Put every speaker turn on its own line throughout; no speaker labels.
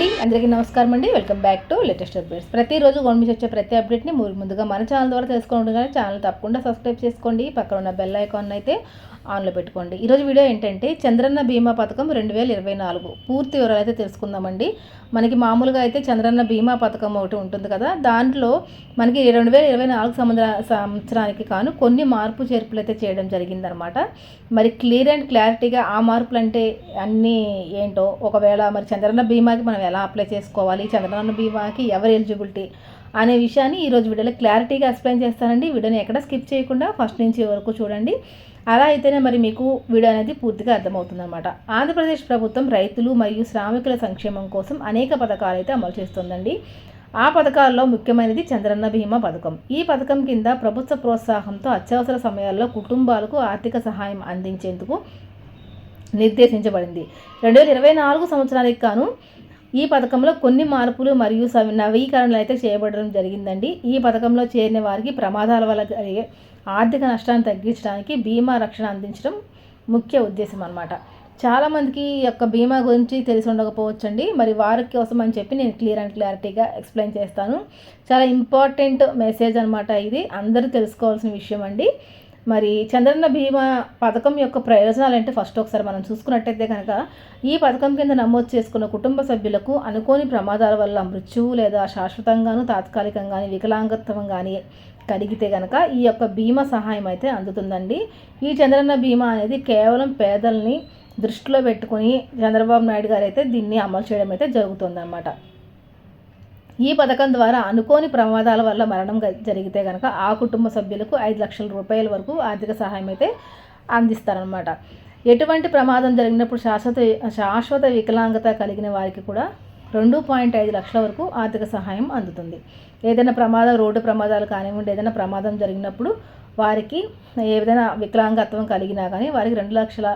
అండి. అందరికీ నమస్కారం అండి. Welcome back to latest updates. ప్రతిరోజు గవర్నమెంట్ వచ్చే ప్రతి అప్డేట్ని మీరు ముందుగా మన ఛానల్ ద్వారా తెలుసుకోండి కానీ ఛానల్ తప్పకుండా సబ్స్క్రైబ్ చేసుకోండి. పక్కన ఉన్న బెల్ ఐకాన్ అయితే ఆన్లో పెట్టుకోండి. ఈరోజు వీడియో ఏంటంటే చంద్రన్న బీమా పథకం రెండు వేల ఇరవై నాలుగు. పూర్తి వివరాలు అయితే తెలుసుకుందామండి. మనకి మామూలుగా అయితే చంద్రన్న బీమా పథకం ఒకటి ఉంటుంది కదా. దాంట్లో మనకి రెండు వేల ఇరవై నాలుగు సంవత్సర సంవత్సరానికి కాను కొన్ని మార్పు చేర్పులు అయితే చేయడం జరిగిందనమాట. మరి క్లియర్ అండ్ క్లారిటీగా ఆ మార్పులు అంటే అన్నీ ఏంటో ఒకవేళ మరి చంద్రన్న బీమాకి మనం ఎలా అప్లై చేసుకోవాలి చంద్రన్న బీమాకి ఎవరు ఎలిజిబిలిటీ అనే విషయాన్ని ఈరోజు వీడియోలో క్లారిటీగా ఎక్స్ప్లెయిన్ చేస్తానండి. వీడియోని ఎక్కడ స్కిప్ చేయకుండా ఫస్ట్ నుంచి వరకు చూడండి. అలా అయితేనే మరి మీకు వీడియో అనేది పూర్తిగా అర్థమవుతుందన్నమాట. ఆంధ్రప్రదేశ్ ప్రభుత్వం రైతులు మరియు శ్రామికుల సంక్షేమం కోసం అనేక పథకాలు అయితే అమలు చేస్తుందండి. ఆ పథకాల్లో ముఖ్యమైనది చంద్రన్న బీమా పథకం. ఈ పథకం కింద ప్రభుత్వ ప్రోత్సాహంతో అత్యవసర సమయాల్లో కుటుంబాలకు ఆర్థిక సహాయం అందించేందుకు నిర్దేశించబడింది. రెండు వేల ఇరవై నాలుగు సంవత్సరానికి గాను ఈ పథకంలో కొన్ని మార్పులు మరియు నవీకరణలు అయితే చేయబడడం జరిగిందండి. ఈ పథకంలో చేరిన వారికి ప్రమాదాల వల్ల జరిగే ఆర్థిక నష్టాన్ని తగ్గించడానికి బీమా రక్షణ అందించడం ముఖ్య ఉద్దేశం అనమాట చాలామందికి ఈ యొక్క బీమా గురించి తెలిసి ఉండకపోవచ్చండి. మరి వారి కోసం అని చెప్పి నేను క్లియర్ అండ్ క్లారిటీగా ఎక్స్ప్లెయిన్ చేస్తాను. చాలా ఇంపార్టెంట్ మెసేజ్ అనమాట ఇది. అందరూ తెలుసుకోవాల్సిన విషయం అండి. మరి చంద్రన్న బీమా పథకం యొక్క ప్రయోజనాలు అంటే ఫస్ట్ ఒకసారి మనం చూసుకున్నట్టయితే కనుక ఈ పథకం కింద నమోదు చేసుకున్న కుటుంబ సభ్యులకు అనుకోని ప్రమాదాల వల్ల మృత్యువు లేదా శాశ్వతంగాను తాత్కాలికంగాని వికలాంగత్వం కానీ కలిగితే కనుక ఈ యొక్క బీమా సహాయం అయితే అందుతుందండి. ఈ చంద్రన్న బీమా అనేది కేవలం పేదల్ని దృష్టిలో పెట్టుకొని చంద్రబాబు నాయుడు గారు అయితే దీన్ని అమలు చేయడం అయితే జరుగుతుందన్నమాట. ఈ పథకం ద్వారా అనుకోని ప్రమాదాల వల్ల మరణం జరిగితే కనుక ఆ కుటుంబ సభ్యులకు ఐదు లక్షల రూపాయల వరకు ఆర్థిక సహాయం అయితే అందిస్తారనమాట ఎటువంటి ప్రమాదం జరిగినప్పుడు శాశ్వత శాశ్వత వికలాంగత కలిగిన వారికి కూడా రెండు పాయింట్ ఐదు లక్షల వరకు ఆర్థిక సహాయం అందుతుంది. ఏదైనా ప్రమాదం రోడ్డు ప్రమాదాలు కానివ్వండి ఏదైనా ప్రమాదం జరిగినప్పుడు వారికి ఏదైనా వికలాంగత్వం కలిగినా కానీ వారికి రెండు లక్షల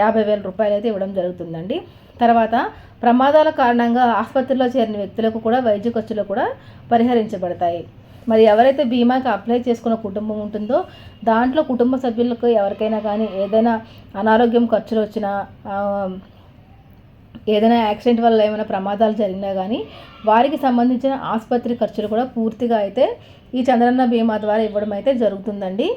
యాభై వేల రూపాయలు అయితే ఇవ్వడం జరుగుతుందండి. తర్వాత ప్రమాదాల కారణంగా ఆసుపత్రిలో చేరిన వ్యక్తులకు కూడా వైద్య ఖర్చులు కూడా పరిహరించబడతాయి. మరి ఎవరైతే బీమాకి అప్లై చేసుకున్న కుటుంబం ఉంటుందో దాంట్లో కుటుంబ సభ్యులకు ఎవరికైనా కానీ ఏదైనా అనారోగ్యం ఖర్చులు వచ్చినా ఏదైనా యాక్సిడెంట్ వల్ల ఏమైనా ప్రమాదాలు జరిగినా కానీ వారికి సంబంధించిన ఆసుపత్రి ఖర్చులు కూడా పూర్తిగా అయితే ఈ చంద్రన్న బీమా ద్వారా ఇవ్వడం అయితే జరుగుతుందండి.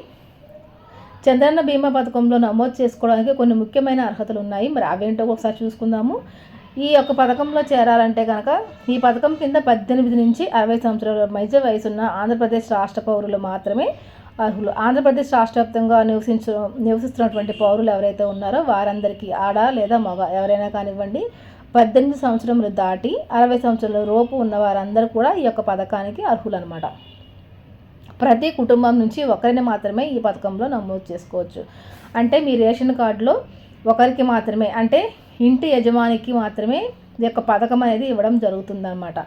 చంద్రన్న బీమా పథకంలో నమోదు చేసుకోవడానికి కొన్ని ముఖ్యమైన అర్హతలు ఉన్నాయి మరి అవేంటో ఒకసారి చూసుకుందాము. ఈ యొక్క పథకంలో చేరాలంటే కనుక ఈ పథకం కింద పద్దెనిమిది నుంచి అరవై సంవత్సరాల మధ్య వయసున్న ఆంధ్రప్రదేశ్ రాష్ట్ర పౌరులు మాత్రమే అర్హులు. ఆంధ్రప్రదేశ్ రాష్ట్ర వ్యాప్తంగా నివసించు నివసిస్తున్నటువంటి పౌరులు ఎవరైతే ఉన్నారో వారందరికీ ఆడ లేదా మగ ఎవరైనా కానివ్వండి పద్దెనిమిది సంవత్సరములు దాటి అరవై సంవత్సరాల లోపు ఉన్న వారందరూ కూడా ఈ యొక్క పథకానికి అర్హులు అనమాట ప్రతి కుటుంబం నుంచి ఒకరిని మాత్రమే ఈ పథకంలో నమోదు చేసుకోవచ్చు. అంటే మీ రేషన్ కార్డులో ఒకరికి మాత్రమే అంటే ఇంటి యజమానికి మాత్రమే ఈ యొక్క పథకం అనేది ఇవ్వడం జరుగుతుందన్నమాట.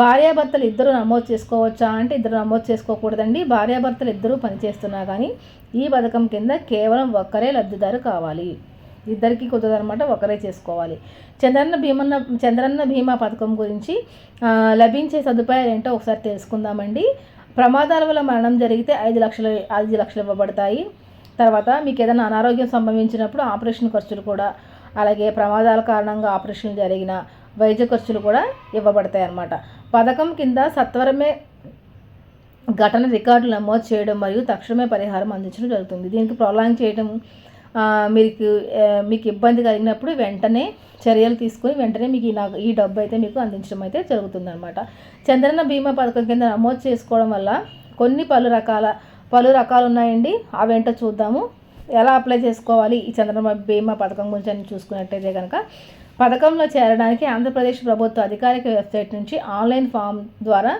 భార్యాభర్తలు ఇద్దరు నమోదు చేసుకోవచ్చా అంటే ఇద్దరు నమోదు చేసుకోకూడదండి. భార్యాభర్తలు ఇద్దరూ పనిచేస్తున్నా కానీ ఈ పథకం కింద కేవలం ఒక్కరే లబ్ధిదారు కావాలి. ఇద్దరికి కుదరదనమాట ఒకరే చేసుకోవాలి. చంద్రన్న భీమన్న చంద్రన్న బీమా పథకం గురించి లభించే సదుపాయాలు ఏంటో ఒకసారి తెలుసుకుందామండి. ప్రమాదాల వల్ల మరణం జరిగితే ఐదు లక్షలు ఐదు లక్షలు ఇవ్వబడతాయి. తర్వాత మీకు ఏదైనా అనారోగ్యం సంభవించినప్పుడు ఆపరేషన్ ఖర్చులు కూడా అలాగే ప్రమాదాల కారణంగా ఆపరేషన్లు జరిగిన వైద్య ఖర్చులు కూడా ఇవ్వబడతాయి అన్నమాట. పథకం కింద సత్వరమే ఘటన రికార్డులు నమోదు చేయడం మరియు తక్షణమే పరిహారం అందించడం జరుగుతుంది. దీనికి ప్రొలాంగ్ చేయడం మీకు మీకు ఇబ్బంది కలిగినప్పుడు వెంటనే చర్యలు తీసుకొని వెంటనే మీకు ఈ నాకు ఈ డబ్బు అయితే మీకు అందించడం అయితే జరుగుతుందన్నమాట. చంద్రన్న బీమా పథకం కింద నమోదు చేసుకోవడం వల్ల కొన్ని పలు రకాల పలు రకాలు ఉన్నాయండి. అవేంటో చూద్దాము. ఎలా అప్లై చేసుకోవాలి ఈ చంద్రన్న బీమా పథకం గురించి అని చూసుకున్నట్టయితే కనుక పథకంలో చేరడానికి ఆంధ్రప్రదేశ్ ప్రభుత్వ అధికారిక వెబ్సైట్ నుంచి ఆన్లైన్ ఫామ్ ద్వారా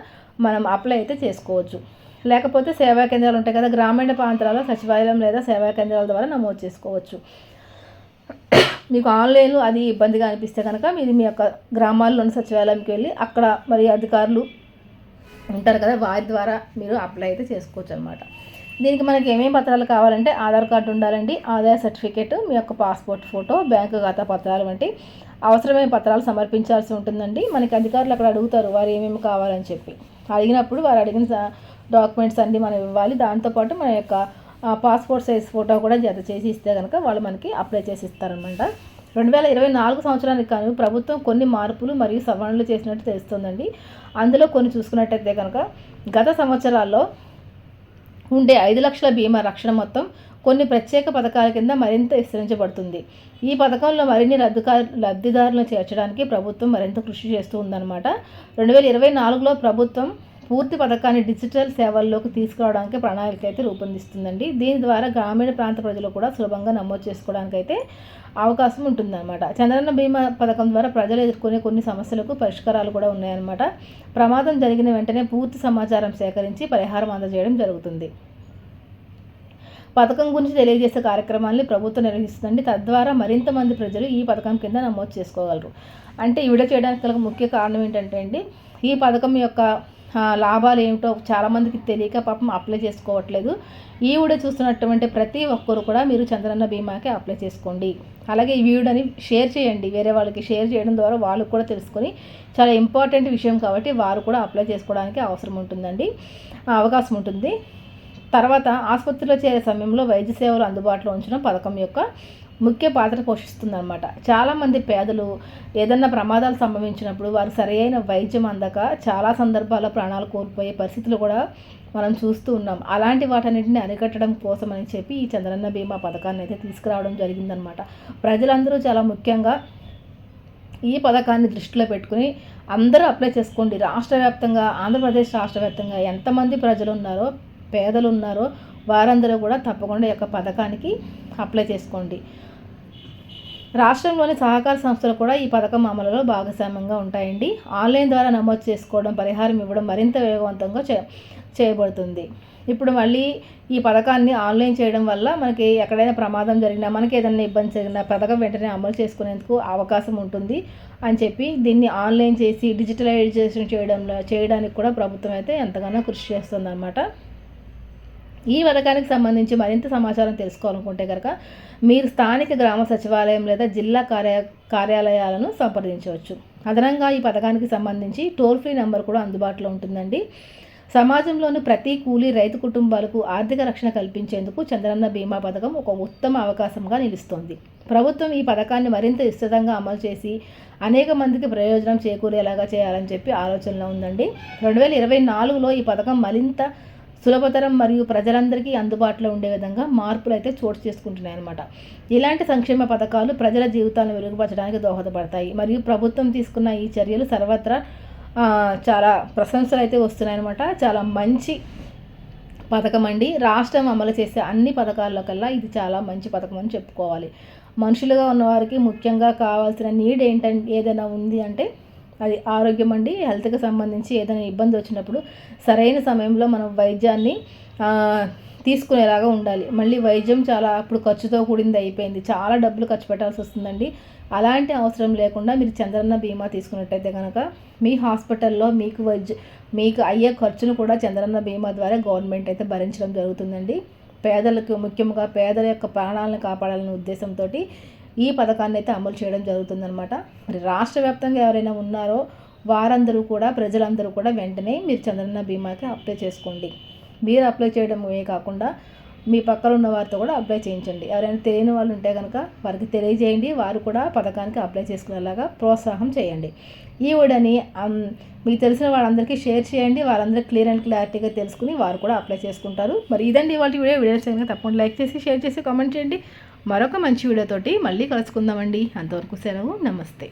మనం అప్లై అయితే చేసుకోవచ్చు. లేకపోతే సేవా కేంద్రాలు ఉంటాయి కదా గ్రామీణ ప్రాంతాలలో సచివాలయం లేదా సేవా కేంద్రాల ద్వారా నమోదు చేసుకోవచ్చు. మీకు ఆన్లైన్లో అది ఇబ్బందిగా అనిపిస్తే కనుక మీరు మీ యొక్క గ్రామాల్లోని సచివాలయంకి వెళ్ళి అక్కడ మరి అధికారులు ఉంటారు కదా వారి ద్వారా మీరు అప్లై అయితే చేసుకోవచ్చు అనమాట దీనికి మనకి ఏమేమి పత్రాలు కావాలంటే ఆధార్ కార్డు ఉండాలండి ఆదాయ సర్టిఫికేట్ మీ యొక్క పాస్పోర్ట్ ఫోటో బ్యాంకు ఖాతా పత్రాలు వంటి అవసరమైన పత్రాలు సమర్పించాల్సి ఉంటుందండి. మనకి అధికారులు అక్కడ అడుగుతారు వారు ఏమేమి కావాలని చెప్పి. అడిగినప్పుడు వారు అడిగిన డాక్యుమెంట్స్ అన్నీ మనం ఇవ్వాలి. దాంతోపాటు మన యొక్క పాస్పోర్ట్ సైజ్ ఫోటో కూడా జత చేసి ఇస్తే కనుక వాళ్ళు మనకి అప్లై చేసి ఇస్తారనమాట. రెండు వేల ఇరవై నాలుగు సంవత్సరానికి కానీ ప్రభుత్వం కొన్ని మార్పులు మరియు సవరణలు చేసినట్టు తెలుస్తుందండి. అందులో కొన్ని చూసుకున్నట్టయితే కనుక గత సంవత్సరాల్లో ఉండే ఐదు లక్షల బీమా రక్షణ మొత్తం కొన్ని ప్రత్యేక పథకాల కింద మరింత విస్తరించబడుతుంది. ఈ పథకంలో మరిన్ని లబ్ధికారు లబ్ధిదారులను చేర్చడానికి ప్రభుత్వం మరింత కృషి చేస్తూ ఉందన్నమాట. రెండు వేల ఇరవై నాలుగులో ప్రభుత్వం పూర్తి పథకాన్ని డిజిటల్ సేవల్లోకి తీసుకురావడానికి ప్రణాళిక అయితే రూపొందిస్తుందండి. దీని ద్వారా గ్రామీణ ప్రాంత ప్రజలు కూడా సులభంగా నమోదు చేసుకోవడానికి అయితే అవకాశం ఉంటుందన్నమాట. చంద్రన్న బీమా పథకం ద్వారా ప్రజలు ఎదుర్కొనే కొన్ని సమస్యలకు పరిష్కారాలు కూడా ఉన్నాయన్నమాట. ప్రమాదం జరిగిన వెంటనే పూర్తి సమాచారం సేకరించి పరిహారం అందజేయడం జరుగుతుంది. పథకం గురించి తెలియజేసే కార్యక్రమాన్ని ప్రభుత్వం నిర్వహిస్తుందండి. తద్వారా మరింత మంది ప్రజలు ఈ పథకం కింద నమోదు చేసుకోగలరు. అంటే ఈ విడ చేయడానికి ముఖ్య కారణం ఏంటంటే అండి ఈ పథకం యొక్క లాభాలు ఏమిటో చాలామందికి తెలియక పాపం అప్లై చేసుకోవట్లేదు. ఈ వీడియో చూస్తున్నటువంటి ప్రతి ఒక్కరు కూడా మీరు చంద్రన్న బీమాకి అప్లై చేసుకోండి. అలాగే ఈ వీడియోని షేర్ చేయండి. వేరే వాళ్ళకి షేర్ చేయడం ద్వారా వాళ్ళు కూడా తెలుసుకొని చాలా ఇంపార్టెంట్ విషయం కాబట్టి వారు కూడా అప్లై చేసుకోవడానికి అవసరం ఉంటుందండి. అవకాశం ఉంటుంది. తర్వాత ఆసుపత్రిలో చేరే సమయంలో వైద్య సేవలు అందుబాటులో ఉంచడం పథకం యొక్క ముఖ్య పాత్ర పోషిస్తుందన్నమాట. చాలామంది పేదలు ఏదన్నా ప్రమాదాలు సంభవించినప్పుడు వారు సరైన వైద్యం అందక చాలా సందర్భాల్లో ప్రాణాలు కోల్పోయే పరిస్థితులు కూడా మనం చూస్తూ ఉన్నాం. అలాంటి వాటన్నింటిని అరికట్టడం కోసం అని చెప్పి ఈ చంద్రన్న బీమా పథకాన్ని అయితే తీసుకురావడం జరిగిందనమాట ప్రజలందరూ చాలా ముఖ్యంగా ఈ పథకాన్ని దృష్టిలో పెట్టుకుని అందరూ అప్లై చేసుకోండి. రాష్ట్ర వ్యాప్తంగా ఆంధ్రప్రదేశ్ రాష్ట్ర వ్యాప్తంగా ఎంతమంది ప్రజలు ఉన్నారో పేదలు ఉన్నారో వారందరూ కూడా తప్పకుండా ఈ యొక్క పథకానికి అప్లై చేసుకోండి. రాష్ట్రంలోని సహకార సంస్థలు కూడా ఈ పథకం అమలులో భాగస్వామ్యంగా ఉంటాయండి. ఆన్లైన్ ద్వారా నమోదు చేసుకోవడం పరిహారం ఇవ్వడం మరింత వేగవంతంగా చే చేయబడుతుంది. ఇప్పుడు మళ్ళీ ఈ పథకాన్ని ఆన్లైన్ చేయడం వల్ల మనకి ఎక్కడైనా ప్రమాదం జరిగినా మనకి ఏదైనా ఇబ్బంది జరిగినా పథకం వెంటనే అమలు చేసుకునేందుకు అవకాశం ఉంటుంది అని చెప్పి దీన్ని ఆన్లైన్ చేసి డిజిటలైజేషన్ చేయడంలో చేయడానికి కూడా ప్రభుత్వం అయితే ఎంతగానో కృషి చేస్తుందన్నమాట. ఈ పథకానికి సంబంధించి మరింత సమాచారం తెలుసుకోవాలనుకుంటే కనుక మీరు స్థానిక గ్రామ సచివాలయం లేదా జిల్లా కార్య కార్యాలయాలను సంప్రదించవచ్చు. అదనంగా ఈ పథకానికి సంబంధించి టోల్ ఫ్రీ నెంబర్ కూడా అందుబాటులో ఉంటుందండి. సమాజంలోని ప్రతి కూలీ రైతు కుటుంబాలకు ఆర్థిక రక్షణ కల్పించేందుకు చంద్రన్న బీమా పథకం ఒక ఉత్తమ అవకాశంగా నిలుస్తోంది. ప్రభుత్వం ఈ పథకాన్ని మరింత విస్తృతంగా అమలు చేసి అనేక మందికి ప్రయోజనం చేకూరేలాగా చేయాలని చెప్పి ఆలోచనలో ఉందండి. రెండు వేల ఇరవై నాలుగులో ఈ పథకం మరింత సులభతరం మరియు ప్రజలందరికీ అందుబాటులో ఉండే విధంగా మార్పులు అయితే చోటు చేసుకుంటున్నాయి అనమాట ఇలాంటి సంక్షేమ పథకాలు ప్రజల జీవితాలను మెరుగుపరచడానికి దోహదపడతాయి. మరియు ప్రభుత్వం తీసుకున్న ఈ చర్యలు సర్వత్రా చాలా ప్రశంసలు అయితే వస్తున్నాయన్నమాట చాలా మంచి పథకం అండి. రాష్ట్రం అమలు చేసే అన్ని పథకాల్లో కల్లా ఇది చాలా మంచి పథకం అని చెప్పుకోవాలి. మనుషులుగా ఉన్నవారికి ముఖ్యంగా కావాల్సిన నీడ్ ఏంటంటే ఏదైనా ఉంది అంటే అది ఆరోగ్యం అండి హెల్త్కి సంబంధించి ఏదైనా ఇబ్బంది వచ్చినప్పుడు సరైన సమయంలో మనం వైద్యాన్ని తీసుకునేలాగా ఉండాలి. మళ్ళీ వైద్యం చాలా అప్పుడు ఖర్చుతో కూడింది అయిపోయింది. చాలా డబ్బులు ఖర్చు పెట్టాల్సి వస్తుందండి. అలాంటి అవసరం లేకుండా మీరు చంద్రన్న బీమా తీసుకున్నట్టయితే కనుక మీ హాస్పిటల్లో మీకు వైద్య మీకు అయ్యే ఖర్చును కూడా చంద్రన్న బీమా ద్వారా గవర్నమెంట్ అయితే భరించడం జరుగుతుందండి. పేదలకు ముఖ్యంగా పేదల యొక్క ప్రాణాలను కాపాడాలనే ఉద్దేశంతో ఈ పథకాన్ని అయితే అమలు చేయడం జరుగుతుందనమాట మరి రాష్ట్ర వ్యాప్తంగా ఎవరైనా ఉన్నారో వారందరూ కూడా ప్రజలందరూ కూడా వెంటనే మీరు చంద్రన్న బీమాకి అప్లై చేసుకోండి. మీరు అప్లై చేయడమే కాకుండా మీ పక్కన ఉన్న వారితో కూడా అప్లై చేయించండి. ఎవరైనా తెలియని వాళ్ళు ఉంటే కనుక వారికి తెలియజేయండి. వారు కూడా పథకానికి అప్లై చేసుకునేలాగా ప్రోత్సాహం చేయండి. ఈ వీడియోని మీకు తెలిసిన వాళ్ళందరికీ షేర్ చేయండి. వారందరూ క్లియర్ అండ్ క్లారిటీగా తెలుసుకుని వారు కూడా అప్లై చేసుకుంటారు. మరి ఇదండి వాటి వీడియో. వీడియో తప్పకుండా లైక్ చేసి షేర్ చేసి కామెంట్ చేయండి. మరొక మంచి వీడియోతోటి మళ్ళీ కలుసుకుందామండి. అంతవరకు సెలవు నమస్తే.